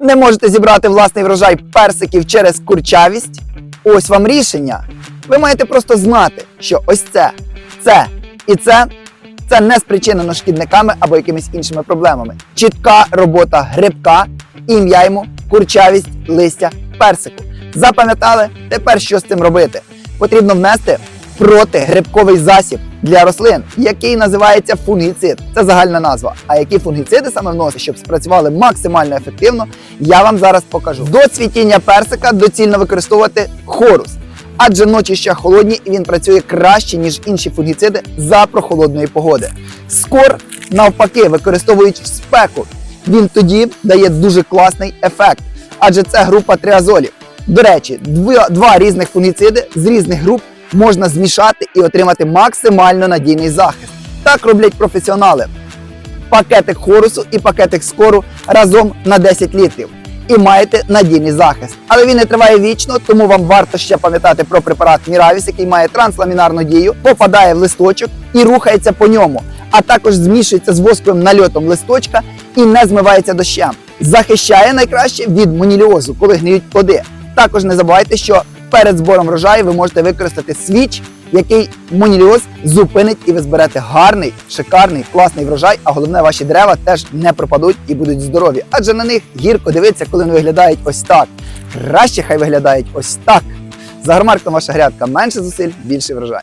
Не можете зібрати власний врожай персиків через курчавість? Ось вам рішення. Ви маєте просто знати, що ось це, це і це це не спричинено шкідниками або якимись іншими проблемами. Чітка робота грибка, ім'я йому, курчавість, листя, персику. Запам'ятали? Тепер що з цим робити? Потрібно внести протигрибковий засіб для рослин, який називається фунгіцид. Це загальна назва. А які фунгіциди саме вносить, щоб спрацювали максимально ефективно, я вам зараз покажу. До цвітіння персика доцільно використовувати хорус. Адже ночі ще холодні і він працює краще, ніж інші фунгіциди за прохолодної погоди. Скор, навпаки, використовують в спеку. Він тоді дає дуже класний ефект, адже це група триазолів. До речі, два, два різних фунгіциди з різних груп можна змішати і отримати максимально надійний захист. Так роблять професіонали. Пакетик хорусу і пакетик скору разом на 10 літрів. І маєте надійний захист. Але він не триває вічно, тому вам варто ще пам'ятати про препарат Міравіс, який має трансламінарну дію, попадає в листочок і рухається по ньому, а також змішується з восковим нальотом листочка і не змивається дощем. Захищає найкраще від моніліозу, коли гниють плоди. Також не забувайте, що перед збором врожаю ви можете використати свіч, який моніліоз зупинить, і ви зберете гарний, шикарний, класний врожай. А головне, ваші дерева теж не пропадуть і будуть здорові. Адже на них гірко дивитися, коли вони виглядають ось так. Краще хай виглядають ось так. За гармарком ваша грядка менше зусиль, більший врожай.